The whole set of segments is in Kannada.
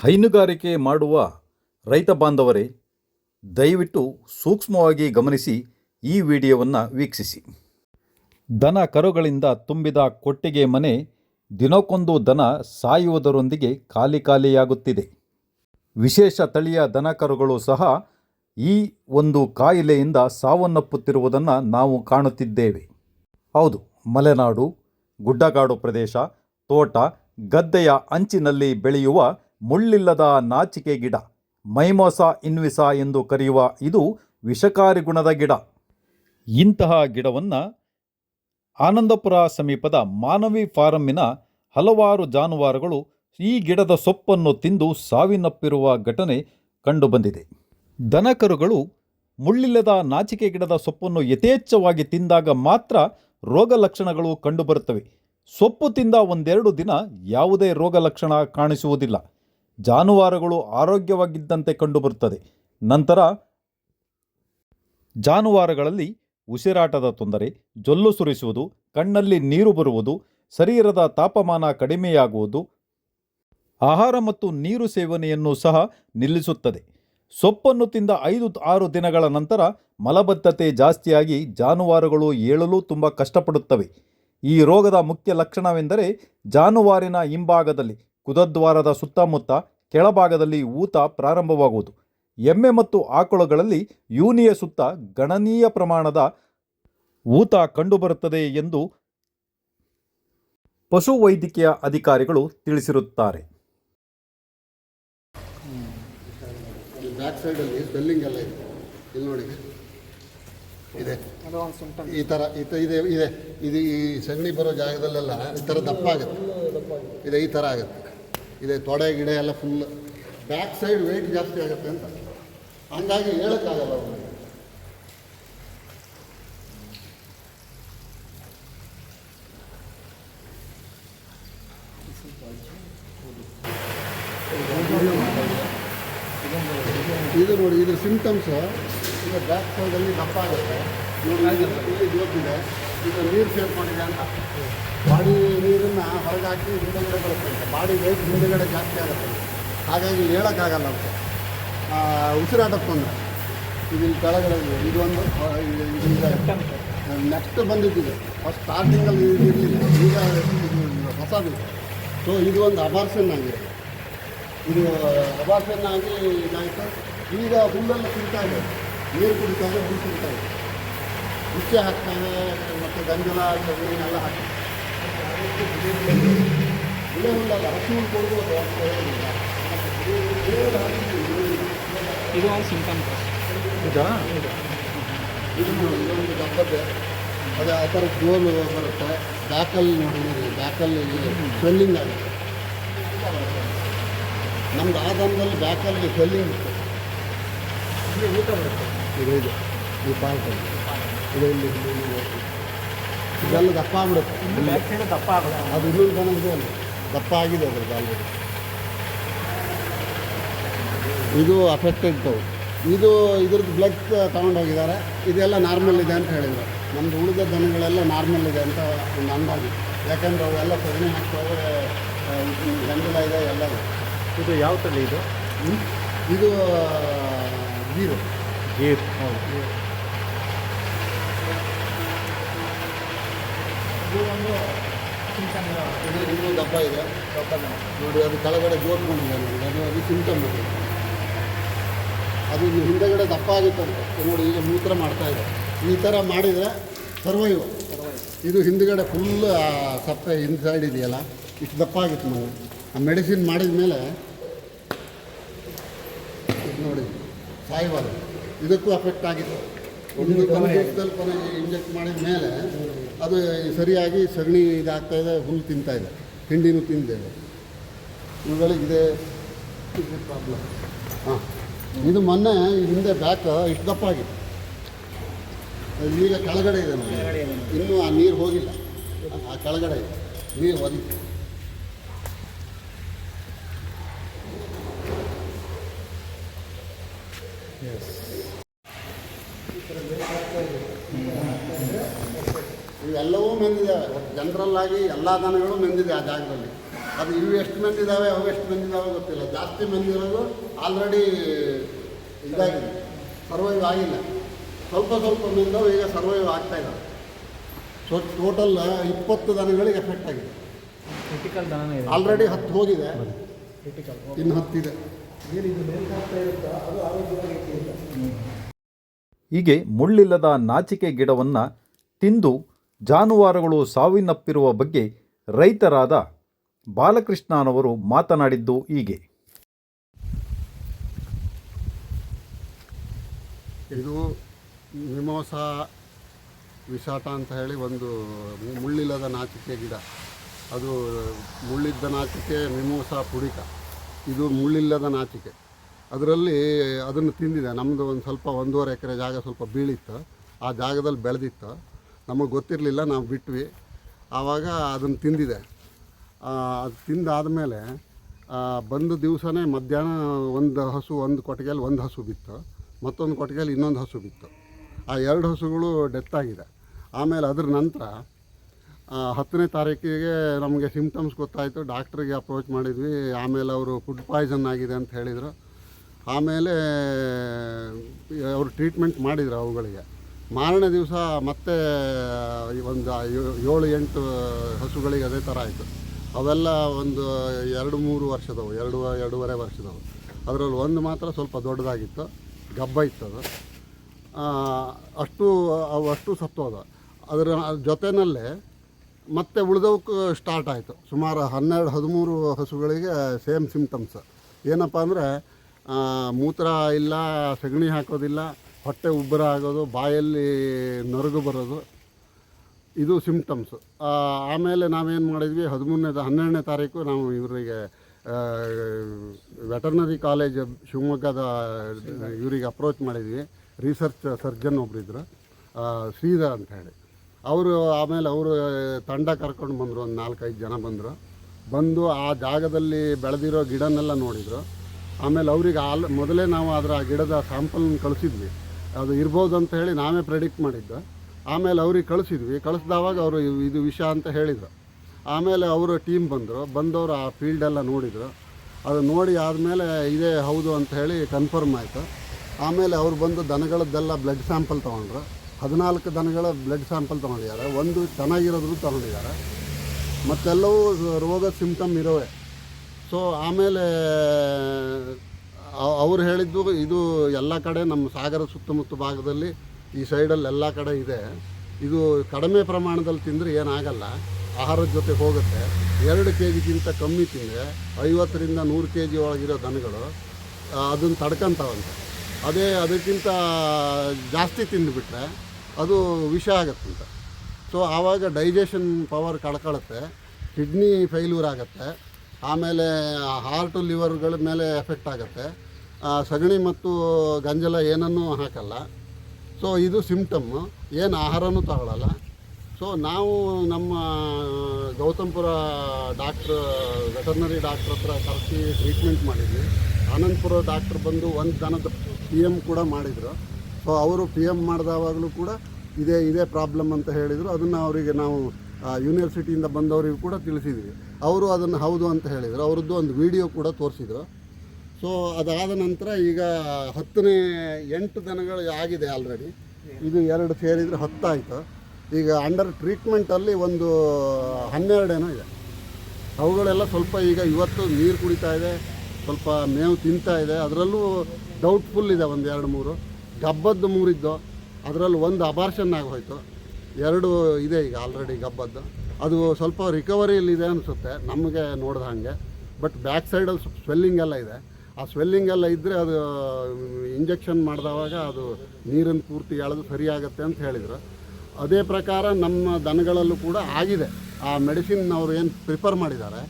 ಹೈನುಗಾರಿಕೆ ಮಾಡುವ ರೈತ ಬಾಂಧವರೇ, ದಯವಿಟ್ಟು ಸೂಕ್ಷ್ಮವಾಗಿ ಗಮನಿಸಿ ಈ ವಿಡಿಯೋವನ್ನು ವೀಕ್ಷಿಸಿ. ದನ ಕರುಗಳಿಂದ ತುಂಬಿದ ಕೊಟ್ಟಿಗೆ ಮನೆ ದಿನಕ್ಕೊಂದು ದನ ಸಾಯುವುದರೊಂದಿಗೆ ಖಾಲಿ ಖಾಲಿಯಾಗುತ್ತಿದೆ. ವಿಶೇಷ ತಳಿಯ ದನ ಕರುಗಳು ಸಹ ಈ ಒಂದು ಕಾಯಿಲೆಯಿಂದ ಸಾವನ್ನಪ್ಪುತ್ತಿರುವುದನ್ನು ನಾವು ಕಾಣುತ್ತಿದ್ದೇವೆ. ಹೌದು, ಮಲೆನಾಡು, ಗುಡ್ಡಗಾಡು ಪ್ರದೇಶ, ತೋಟ, ಗದ್ದೆಯ ಅಂಚಿನಲ್ಲಿ ಬೆಳೆಯುವ ಮುಳ್ಳಿಲ್ಲದ ನಾಚಿಕೆ ಗಿಡ, ಮೈಮೋಸ ಇನ್ವಿಸಾ ಎಂದು ಕರೆಯುವ ಇದು ವಿಷಕಾರಿ ಗುಣದ ಗಿಡ. ಇಂತಹ ಗಿಡವನ್ನು ಆನಂದಪುರ ಸಮೀಪದ ಮಾನವಿ ಫಾರಮ್ಮಿನ ಹಲವಾರು ಜಾನುವಾರುಗಳು ಈ ಗಿಡದ ಸೊಪ್ಪನ್ನು ತಿಂದು ಸಾವಿನಪ್ಪಿರುವ ಘಟನೆ ಕಂಡುಬಂದಿದೆ. ದನಕರುಗಳು ಮುಳ್ಳಿಲ್ಲದ ನಾಚಿಕೆ ಗಿಡದ ಸೊಪ್ಪನ್ನು ಯಥೇಚ್ಛವಾಗಿ ತಿಂದಾಗ ಮಾತ್ರ ರೋಗ ಲಕ್ಷಣಗಳು ಕಂಡುಬರುತ್ತವೆ. ಸೊಪ್ಪು ತಿಂದ ಒಂದೆರಡು ದಿನ ಯಾವುದೇ ರೋಗ ಲಕ್ಷಣ ಕಾಣಿಸುವುದಿಲ್ಲ. ಜಾನುವಾರುಗಳು ಆರೋಗ್ಯವಾಗಿದ್ದಂತೆ ಕಂಡುಬರುತ್ತದೆ. ನಂತರ ಜಾನುವಾರುಗಳಲ್ಲಿ ಉಸಿರಾಟದ ತೊಂದರೆ, ಜೊಲ್ಲು ಸುರಿಸುವುದು, ಕಣ್ಣಲ್ಲಿ ನೀರು ಬರುವುದು, ಶರೀರದ ತಾಪಮಾನ ಕಡಿಮೆಯಾಗುವುದು, ಆಹಾರ ಮತ್ತು ನೀರು ಸೇವನೆಯನ್ನು ಸಹ ನಿಲ್ಲಿಸುತ್ತದೆ. ಸೊಪ್ಪನ್ನು ತಿಂದ ಐದು ಆರು ದಿನಗಳ ನಂತರ ಮಲಬದ್ಧತೆ ಜಾಸ್ತಿಯಾಗಿ ಜಾನುವಾರುಗಳು ಏಳಲು ತುಂಬ ಕಷ್ಟಪಡುತ್ತವೆ. ಈ ರೋಗದ ಮುಖ್ಯ ಲಕ್ಷಣವೆಂದರೆ ಜಾನುವಾರಿನ ಹಿಂಭಾಗದಲ್ಲಿ, ಕುದದ್ವಾರದ ಸುತ್ತಮುತ್ತ ಕೆಳಭಾಗದಲ್ಲಿ ಊತ ಪ್ರಾರಂಭವಾಗುವುದು. ಎಮ್ಮೆ ಮತ್ತು ಆಕಳುಗಳಲ್ಲಿ ಯೂನಿಯ ಸುತ್ತ ಗಣನೀಯ ಪ್ರಮಾಣದ ಊತ ಕಂಡುಬರುತ್ತದೆ ಎಂದು ಪಶುವೈದ್ಯಕೀಯ ಅಧಿಕಾರಿಗಳು ತಿಳಿಸಿರುತ್ತಾರೆ. ಈ ಬ್ಯಾಕ್ ಸೈಡಲ್ಲಿ ಸ್ವೆಲ್ಲಿಂಗ್ ಎಲ್ಲ ಇದೆ. ಇಲ್ಲಿ ನೋಡಿ. ಇದೆ. ಈ ಥರ ಇದೆ ಇದೆ. ಇದು ಈ ಸಗಣಿ ಬರೋ ಜಾಗದಲ್ಲೆಲ್ಲ ಈ ಥರ ದಪ್ಪ ಆಗುತ್ತೆ. ಇದೆ ಈ ಥರ ಆಗುತ್ತೆ. ಇದೆ ತೊಡೆ ಗಿಡ ಎಲ್ಲ ಫುಲ್ ಬ್ಯಾಕ್ ಸೈಡ್ ವೆಯ್ಟ್ ಜಾಸ್ತಿ ಆಗುತ್ತೆ ಅಂತ ಹಂಗಾಗಿ ಹೇಳೋಕ್ಕಾಗಲ್ಲ ಅವ್ರಿಗೆ ಇದು ನೋಡಿ ಇದ್ರ ಸಿಂಟಮ್ಸ್ ಈಗ ಬ್ಯಾಕ್ ಸೈಡಲ್ಲಿ ದಪ್ಪ ಆಗುತ್ತೆ ನೋಡಿ ಇಲ್ಲಿ ಜೋತಿದೆ ಇದು ನೀರು ಸೇರ್ಕೊಂಡಿದೆ ಅಂತ. ಬಾಡಿ ನೀರನ್ನು ಹೊರಗೆ ಹಾಕಿ ಹಿಂದೆಗಡೆ ಬರುತ್ತೆ ಬಾಡಿ ವೇಟ್ ಹಿಂದೆಗಡೆ ಜಾಸ್ತಿ ಆಗುತ್ತೆ. ಹಾಗಾಗಿ ಹೇಳೋಕ್ಕಾಗಲ್ಲ ಅಂತ ಉಸಿರಾಟದ ತೊಂದರೆ. ಇದು ಇಲ್ಲಿ ಕೆಳಗಡೆ ಇದೆ. ಒಂದು ನೆಕ್ಸ್ಟ್ ಬಂದಿದ್ದಿದೆ. ಫಸ್ಟ್ ಸ್ಟಾರ್ಟಿಂಗಲ್ಲಿ ಇರಲಿಲ್ಲ. ಈಗ ಹೊಸದು. ಸೊ ಇದು ಒಂದು ಅಬಾರ್ಷನ್ ಆಗಿದೆ. ಇದು ಅಬಾರ್ಷನ್ ಆಗಿ ಇದಾಯಿತು. ಈಗ ಹುಲ್ಲೆಲ್ಲ ಕುಡಿತಾ ಇದೆ. ನೀರು ಕುಡಿತಾರೆ ಹುಲ್ಲು ಕುಡಿತಾ ಇದೆ. ಹುಚ್ಚೆ ಹಾಕ್ತಾರೆ ಮತ್ತು ಗಂಜಲ ಸಗಣಿನೆಲ್ಲ ಹಾಕಿ. ಹುಲ್ಲೆ ಹುಲ್ಲಲ್ಲ ಹಸಿ ಹುಲ್ಲು ಕೊಡ್ಬೋದು ಅಂತ ಇದು ಒಂದು ಇದಾ ಇದೊಂದು ಅದೇ ಆ ಥರ ಗೋಲು ಬರುತ್ತೆ. ಬ್ಯಾಕಲ್ಲಿ ನೋಡಿ ಬ್ಯಾಕಲ್ಲಿ ಸ್ವೆಲ್ಲಿಂಗ್ ಆಗುತ್ತೆ. ನಮ್ದು ಆ ದಮದಲ್ಲಿ ಬ್ಯಾಕಲ್ಲಿ ಸ್ವೆಲ್ಲಿಂಗ್ ಇರುತ್ತೆ. ಊಟ ಬರುತ್ತೆ. ಇದು ಇದು ಈ ಪಾರ್ಟಲ್ಲಿ ಇದು ಇಲ್ಲಿ ಇಲ್ಲಿ ಇಲ್ಲಿ. ಇದೆಲ್ಲ ದಪ್ಪ ಆಗ್ಬಿಡುತ್ತೆ. ದಪ್ಪ ಆಗುತ್ತೆ ಅದು ಇನ್ನೊಂದು ಇದೆ ಅಲ್ಲ ದಪ್ಪ ಆಗಿದೆ ಅದ್ರ ಆಲ್ರೆಡಿ ಇದು ಅಫೆಕ್ಟೆಡ್ ಇದು ಇದ್ರದ್ದು ಬ್ಲಡ್ ತಗೊಂಡೋಗಿದ್ದಾರೆ. ಇದೆಲ್ಲ ನಾರ್ಮಲ್ ಇದೆ ಅಂತ ಹೇಳಿದ್ರು. ನಮ್ಮದು ಉಳಿದ ದನಗಳೆಲ್ಲ ನಾರ್ಮಲ್ ಇದೆ ಅಂತ ಒಂದು ಅಂದಾಜು. ಯಾಕಂದ್ರೆ ಅವೆಲ್ಲ ಸಗಣಿ ಹಾಕ್ತವೆ ಗಂಗಲ ಇದೆ ಎಲ್ಲ ಇದು ಯಾವ ತಲೆ ಇದು? ಇದು ಗೀರು. ಗೀರ್. ಇದು ದಪ್ಪ ಇದೆ ನೋಡಿ ಅದು ಕೆಳಗಡೆ ಜೋರ್ಕೊಂಡಿದೆ ನೋಡಿ ಅದು ಅದು ಸಿಂಟಮ್ ಅದು ಇನ್ನು ಹಿಂದೆಗಡೆ ದಪ್ಪ ಆಗಿತ್ತಂತೆ ನೋಡಿ ಈಗ ಮೂತ್ರ ಮಾಡ್ತಾ ಇದೆ ಈ ಥರ ಮಾಡಿದರೆ ಸರ್ವೈವ್ ಇದು ಹಿಂದ್ಗಡೆ ಫುಲ್ ಸಪ್ಪೆ ಇನ್ಸೈಡ್ ಸೈಡ್ ಇದೆಯಲ್ಲ ಇಷ್ಟು ದಪ್ಪ ಆಗಿತ್ತು ನಾವು ಆ ಮೆಡಿಸಿನ್ ಮಾಡಿದ ಮೇಲೆ ನೋಡಿ ಸಾಯಿಬಾರ್ದು ಇದಕ್ಕೂ ಅಫೆಕ್ಟ್ ಆಗಿತ್ತು ಇಂಜೆಕ್ಟ್ ಮಾಡಿದ ಮೇಲೆ ಅದು ಸರಿಯಾಗಿ ಸಗಣಿ ಇದಾಗ್ತಾ ಇದೆ ಹುಲ್ಲು ತಿಂತಾ ಇದೆ ಹಿಂಡಿನೂ ತಿಂದೇವೆ. ಇವುಗಳಿಗೆ ಇದೆ ಪ್ರಾಬ್ಲಮ್ ಹಾಂ ಇದು ಮೊನ್ನೆ ಹಿಂದೆ ಬ್ಯಾಕ್ ಇಷ್ಟು ದಪ್ಪ ಆಗಿತ್ತು. ಈಗ ಕೆಳಗಡೆ ಇದೆ ನೋಡಿ ಇನ್ನೂ ಆ ನೀರು ಹೋಗಿಲ್ಲ. ಆ ಕೆಳಗಡೆ ಇದೆ. ನೀರು ಒದಗಿ ಇವೆಲ್ಲವೂ ಮೆಂದಿದೆ ಜನರಲ್ ಆಗಿ ಎಲ್ಲ ದನಗಳು ಮೆಂದಿದೆ ಆ ಜಾಗದಲ್ಲಿ. ಅದು ಇವು ಎಷ್ಟು ಮೆಂದಿದ್ದಾವೆ ಅವು ಎಷ್ಟು ಮೆಂದಿದ್ದಾವೆ ಗೊತ್ತಿಲ್ಲ. ಜಾಸ್ತಿ ಮೆಂದಿರೋದು ಆಲ್ರೆಡಿ ಇದಾಗಿದೆ. ಸರ್ವೈವ್ ಆಗಿಲ್ಲ. ಸ್ವಲ್ಪ ಸ್ವಲ್ಪ ಮೆಂದವು ಈಗ ಸರ್ವೈವ್ ಆಗ್ತಾ ಇದೆ ಸೊ ಟೋಟಲ್ ಇಪ್ಪತ್ತು ದನಗಳಿಗೆ ಎಫೆಕ್ಟ್ ಆಗಿದೆ. ಕ್ರಿಟಿಕಲ್ ದನ ಇದೆ. ಆಲ್ರೆಡಿ ಹತ್ತು ಹೋಗಿದೆ. ಕ್ರಿಟಿಕಲ್ ಇನ್ನು ಹತ್ತಿದೆ ಹೀಗೆ ಮುಳ್ಳಿಲ್ಲದ ನಾಚಿಕೆ ಗಿಡವನ್ನು ತಿಂದು ಜಾನುವಾರುಗಳು ಸಾವಿನಪ್ಪಿರುವ ಬಗ್ಗೆ ರೈತರಾದ ಬಾಲಕೃಷ್ಣನವರು ಮಾತನಾಡಿದ್ದು ಹೀಗೆ. ಇದು ಮಿಮೋಸ ವಿಷಾಟ ಅಂತ ಹೇಳಿ ಒಂದು ಮುಳ್ಳಿಲ್ಲದ ನಾಚಿಕೆ ಗಿಡ. ಅದು ಮುಳ್ಳಿದ್ದ ನಾಚಿಕೆ ಮಿಮೋಸ ಪುಡಿಕ ಇದು ಮುಳ್ಳಿಲ್ಲದ ನಾಚಿಕೆ. ಅದರಲ್ಲಿ ಅದನ್ನು ತಿಂದಿದೆ. ನಮ್ಮದು ಒಂದು ಸ್ವಲ್ಪ ಒಂದೂವರೆ ಎಕರೆ ಜಾಗ ಸ್ವಲ್ಪ ಬೀಳಿತ್ತು. ಆ ಜಾಗದಲ್ಲಿ ಬೆಳೆದಿತ್ತು. ನಮಗೆ ಗೊತ್ತಿರಲಿಲ್ಲ, ನಾವು ಬಿಟ್ವಿ. ಆವಾಗ ಅದನ್ನು ತಿಂದಿದೆ. ಅದು ತಿಂದಾದಮೇಲೆ ಬಂದ ದಿವಸನೇ ಮಧ್ಯಾಹ್ನ ಒಂದು ಹಸು, ಒಂದು ಕೊಟ್ಟಿಗೆಯಲ್ಲಿ ಒಂದು ಹಸು ಬಿತ್ತು. ಮತ್ತೊಂದು ಕೊಟ್ಟಿಗೆಯಲ್ಲಿ ಇನ್ನೊಂದು ಹಸು ಬಿತ್ತು. ಆ ಎರಡು ಹಸುಗಳು ಡೆತ್ ಆಗಿದೆ. ಆಮೇಲೆ ಅದ್ರ ನಂತರ ಹತ್ತನೇ ತಾರೀಕಿಗೆ ನಮಗೆ ಸಿಮ್ಟಮ್ಸ್ ಗೊತ್ತಾಯಿತು. ಡಾಕ್ಟ್ರಿಗೆ ಅಪ್ರೋಚ್ ಮಾಡಿದ್ವಿ. ಆಮೇಲೆ ಅವರು ಫುಡ್ ಪಾಯ್ಸನ್ ಆಗಿದೆ ಅಂತ ಹೇಳಿದರು. ಆಮೇಲೆ, ಅವರು ಟ್ರೀಟ್ಮೆಂಟ್ ಮಾಡಿದರು ಅವುಗಳಿಗೆ. ಮಾರನೇ ದಿವಸ ಮತ್ತೆ ಒಂದು ಏಳು, ಎಂಟು ಹಸುಗಳಿಗೆ ಅದೇ ಥರ ಆಯಿತು. ಅವೆಲ್ಲ ಒಂದು ಎರಡು, ಮೂರು ವರ್ಷದವು, ಎರಡು, ಎರಡೂವರೆ ವರ್ಷದವು. ಅದರಲ್ಲಿ ಒಂದು ಮಾತ್ರ ಸ್ವಲ್ಪ ದೊಡ್ಡದಾಗಿತ್ತು, ಗಬ್ಬ ಇತ್ತು ಅದು ಅಷ್ಟು, ಅವು ಅಷ್ಟು ಸತ್ತೋದ ಅದರ ಜೊತೆಯಲ್ಲೇ ಮತ್ತೆ ಉಳಿದವಕ್ಕೆ ಸ್ಟಾರ್ಟ್ ಆಯಿತು. ಸುಮಾರು ಹನ್ನೆರಡು, ಹದಿಮೂರು ಹಸುಗಳಿಗೆ ಸೇಮ್ ಸಿಮ್ಟಮ್ಸ್ ಏನಪ್ಪ ಅಂದರೆ ಮೂತ್ರ ಇಲ್ಲ, ಸಗಣಿ ಹಾಕೋದಿಲ್ಲ ಹೊಟ್ಟೆ ಉಬ್ಬರ ಆಗೋದು, ಬಾಯಲ್ಲಿ ನರಗು ಬರೋದು, ಇದು ಸಿಂಪ್ಟಮ್ಸು ಆಮೇಲೆ ನಾವೇನು ಮಾಡಿದ್ವಿ ಹದಿಮೂರನೇ ಹನ್ನೆರಡನೇ ತಾರೀಕು ನಾವು ಇವರಿಗೆ ವೆಟರ್ನರಿ ಕಾಲೇಜ್ ಶಿವಮೊಗ್ಗದ, ಇವರಿಗೆ ಅಪ್ರೋಚ್ ಮಾಡಿದ್ವಿ. ರಿಸರ್ಚ್ ಸರ್ಜನ್ ಒಬ್ಬರಿದ್ದರು ಶ್ರೀಧರ್ ಅಂತ ಹೇಳಿ. ಅವರು ಆಮೇಲೆ ಅವರು ತಂಡ ಕರ್ಕೊಂಡು ಬಂದರು, ಒಂದು ನಾಲ್ಕೈದು ಜನ ಬಂದರು. ಬಂದು ಆ ಜಾಗದಲ್ಲಿ ಬೆಳೆದಿರೋ ಗಿಡನೆಲ್ಲ ನೋಡಿದರು. ಆಮೇಲೆ ಅವ್ರಿಗೆ ಆಲ್, ಮೊದಲೇ ನಾವು ಅದರ ಗಿಡದ ಸ್ಯಾಂಪಲ್ನ ಕಳಿಸಿದ್ವಿ. ಅದು ಇರ್ಬೋದು ಅಂತ ಹೇಳಿ ನಾವೇ ಪ್ರೆಡಿಕ್ಟ್ ಮಾಡಿದ್ದು. ಆಮೇಲೆ ಅವ್ರಿಗೆ ಕಳಿಸಿದ್ವಿ. ಕಳಿಸ್ದವಾಗ ಅವರು ಇದು ವಿಷ ಅಂತ ಹೇಳಿದರು. ಆಮೇಲೆ ಅವರು ಟೀಮ್ ಬಂದರು. ಬಂದವರು ಆ ಫೀಲ್ಡೆಲ್ಲ ನೋಡಿದರು. ಅದು ನೋಡಿ ಆದಮೇಲೆ ಇದೇ ಹೌದು ಅಂತ ಹೇಳಿ ಕನ್ಫರ್ಮ್ ಆಯಿತು. ಆಮೇಲೆ ಅವ್ರು ಬಂದು ದನಗಳದ್ದೆಲ್ಲ ಬ್ಲಡ್ ಸ್ಯಾಂಪಲ್ ತೊಗೊಂಡ್ರು. ಹದಿನಾಲ್ಕು ದನಗಳ ಬ್ಲಡ್ ಸ್ಯಾಂಪಲ್ ತೊಗೊಂಡಿದ್ದಾರೆ. ಒಂದು ಚೆನ್ನಾಗಿರೋದ್ರು ತೊಗೊಂಡಿದ್ದಾರೆ. ಮತ್ತೆಲ್ಲವೂ ರೋಗ ಸಿಂಪ್ಟಮ್ ಇರೋವೆ. ಸೊ ಆಮೇಲೆ ಅವ್ರು ಹೇಳಿದ್ದು ಇದು ಎಲ್ಲ ಕಡೆ ನಮ್ಮ ಸಾಗರ ಸುತ್ತಮುತ್ತ ಭಾಗದಲ್ಲಿ ಈ ಸೈಡಲ್ಲಿ ಎಲ್ಲ ಕಡೆ ಇದೆ. ಇದು ಕಡಿಮೆ ಪ್ರಮಾಣದಲ್ಲಿ ತಿಂದರೆ ಏನಾಗಲ್ಲ. ಆಹಾರದ ಜೊತೆ ಹೋಗುತ್ತೆ. ಎರಡು ಕೆ ಜಿಗಿಂತ ಕಮ್ಮಿ ತಿಂದರೆ ಐವತ್ತರಿಂದ ನೂರು ಕೆ ಜಿ ಒಳಗಿರೋ ದನಗಳು ಅದನ್ನು ತಡ್ಕೊಂತಾವಂತೆ. ಅದೇ, ಅದಕ್ಕಿಂತ ಜಾಸ್ತಿ ತಿಂದುಬಿಟ್ರೆ ಅದು ವಿಷ ಆಗತ್ತಂತೆ. ಸೊ, ಆವಾಗ ಡೈಜೆಷನ್ ಪವರ್ ಕಳ್ಕೊಳ್ಳುತ್ತೆ ಕಿಡ್ನಿ ಫೈಲ್ಯೂರ್ ಆಗುತ್ತೆ. ಆಮೇಲೆ ಹಾರ್ಟು ಲಿವರ್ಗಳ ಮೇಲೆ ಎಫೆಕ್ಟ್ ಆಗುತ್ತೆ. ಸಗಣಿ ಮತ್ತು ಗಂಜಲ ಏನನ್ನೂ ಹಾಕಲ್ಲ. ಸೊ ಇದು ಸಿಮ್ಟಮ್ಮು ಏನು ಆಹಾರನೂ ತಗೊಳ್ಳಲ್ಲ ಸೊ ನಾವು ನಮ್ಮ ಗೌತಮ್ಪುರ ಡಾಕ್ಟ್ರ್ ವೆಟರ್ನರಿ ಡಾಕ್ಟ್ರ್ ಹತ್ರ ಕರೆಸಿ ಟ್ರೀಟ್ಮೆಂಟ್ ಮಾಡಿದ್ವಿ. ಆನಂದಪುರ ಡಾಕ್ಟ್ರ್ ಬಂದು ಒಂದು ದನದ ಪಿ ಎಂ ಕೂಡ ಮಾಡಿದರು. ಸೊ ಅವರು ಪಿ ಎಂ ಮಾಡಿದವಾಗಲೂ ಕೂಡ ಇದೇ ಇದೇ ಪ್ರಾಬ್ಲಮ್ ಅಂತ ಹೇಳಿದರು. ಅದನ್ನು ಅವರಿಗೆ ನಾವು ಯೂನಿವರ್ಸಿಟಿಯಿಂದ ಬಂದವರಿಗೂ ಕೂಡ ತಿಳಿಸಿದ್ವಿ. ಅವರು ಅದನ್ನು ಹೌದು ಅಂತ ಹೇಳಿದರು. ಅವ್ರದ್ದು ಒಂದು ವಿಡಿಯೋ ಕೂಡ ತೋರಿಸಿದ್ರು. ಸೊ ಅದಾದ ನಂತರ ಈಗ ಹತ್ತನೇ ಎಂಟು ದನಗಳು ಆಗಿದೆ ಆಲ್ರೆಡಿ ಇದು ಎರಡು ಸೇರಿದರೆ ಹತ್ತಾಯಿತು. ಈಗ ಅಂಡರ್ ಟ್ರೀಟ್ಮೆಂಟಲ್ಲಿ ಒಂದು ಹನ್ನೆರಡೇನೋ ಇದೆ. ಅವುಗಳೆಲ್ಲ ಸ್ವಲ್ಪ ಈಗ ಇವತ್ತು ನೀರು ಕುಡಿತಾ ಇದೆ, ಸ್ವಲ್ಪ ಮೇವು ತಿಂತಾ ಇದೆ. ಅದರಲ್ಲೂ ಡೌಟ್ಫುಲ್ ಇದೆ ಒಂದು ಎರಡು ಮೂರು. ಗಬ್ಬದ್ದು ಮೂರಿದ್ದು, ಅದರಲ್ಲಿ ಒಂದು ಅಬಾರ್ಷನ್ ಆಗೋಯ್ತು. ಎರಡು ಇದೆ ಈಗ ಆಲ್ರೆಡಿ ಗಬ್ಬದ್ದು. ಅದು ಸ್ವಲ್ಪ ರಿಕವರಿಯಲ್ಲಿದೆ ಅನಿಸುತ್ತೆ, ನಮಗೆ ನೋಡಿದ ಹಾಗೆ. ಬಟ್ ಬ್ಯಾಕ್ ಸೈಡಲ್ಲಿ ಸ್ವಲ್ಪ ಸ್ವೆಲ್ಲಿಂಗ್ ಎಲ್ಲ ಇದೆ. ಆ ಸ್ವೆಲ್ಲಿಂಗ್ ಎಲ್ಲ ಇದ್ದರೆ ಅದು ಇಂಜೆಕ್ಷನ್ ಮಾಡಿದವಾಗ ಅದು ನೀರನ್ನು ಪೂರ್ತಿ ಎಳೆದು ಸರಿ ಆಗುತ್ತೆ ಅಂತ ಹೇಳಿದರು. ಅದೇ ಪ್ರಕಾರ ನಮ್ಮ ದನಗಳಲ್ಲೂ ಕೂಡ ಆಗಿದೆ. ಆ ಮೆಡಿಸಿನ್ ಅವರು ಏನು ಪ್ರಿಫರ್ ಮಾಡಿದ್ದಾರೆ.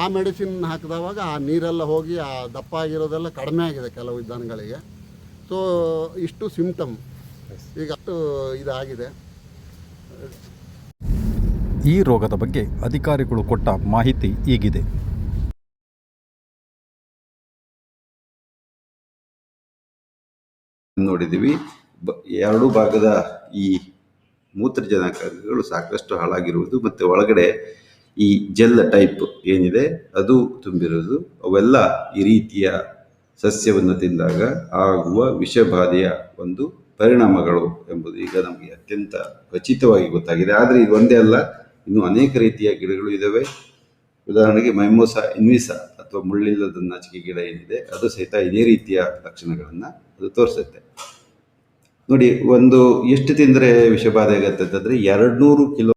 ಆ ಮೆಡಿಸಿನ್ ಹಾಕಿದವಾಗ ಆ ನೀರೆಲ್ಲ ಹೋಗಿ ಆ ದಪ್ಪ ಆಗಿರೋದೆಲ್ಲ ಕಡಿಮೆ ಆಗಿದೆ ಕೆಲವು ದನಗಳಿಗೆ. ಸೊ ಇಷ್ಟು ಸಿಂಪ್ಟಮ್ ಈಗ ಅಷ್ಟು ಇದಾಗಿದೆ. ಈ ರೋಗದ ಬಗ್ಗೆ ಅಧಿಕಾರಿಗಳು ಕೊಟ್ಟ ಮಾಹಿತಿ ಹೀಗಿದೆ. ನೋಡಿದ್ದೀವಿ. ಎರಡೂ ಭಾಗದ ಈ ಮೂತ್ರಜನಕಗಳು ಸಾಕಷ್ಟು ಹಾಳಾಗಿರುವುದು ಮತ್ತು ಒಳಗಡೆ ಈ ಜೆಲ್ ಟೈಪ್ ಏನಿದೆ ಅದು ತುಂಬಿರೋದು ಅವೆಲ್ಲ ಈ ರೀತಿಯ ಸಸ್ಯವನ್ನು ತಿಂದಾಗ ಆಗುವ ವಿಷಬಾಧೆಯ ಒಂದು ಪರಿಣಾಮಗಳು ಎಂಬುದು ಈಗ ನಮಗೆ ಅತ್ಯಂತ ಖಚಿತವಾಗಿ ಗೊತ್ತಾಗಿದೆ. ಆದರೆ ಇದು ಒಂದೇ ಅಲ್ಲ, ಇನ್ನೂ ಅನೇಕ ರೀತಿಯ ಗಿಡಗಳು ಇದ್ದಾವೆ ಉದಾಹರಣೆಗೆ ಮೈಮೋಸ ಇನ್ವಿಸ ಅಥವಾ ಮುಳ್ಳಿಲ್ಲದ ನಾಚಿಕೆ ಗಿಡ ಏನಿದೆ, ಅದು ಸಹಿತ ಇದೇ ರೀತಿಯ ಲಕ್ಷಣಗಳನ್ನು ಅದು ತೋರಿಸುತ್ತೆ. ನೋಡಿ, ಒಂದು ಎಷ್ಟು ತಿಂದರೆ ವಿಷಬಾಧೆ ಆಗತ್ತೆ ಅಂತಂದರೆ ಎರಡು ನೂರು ಕಿಲೋ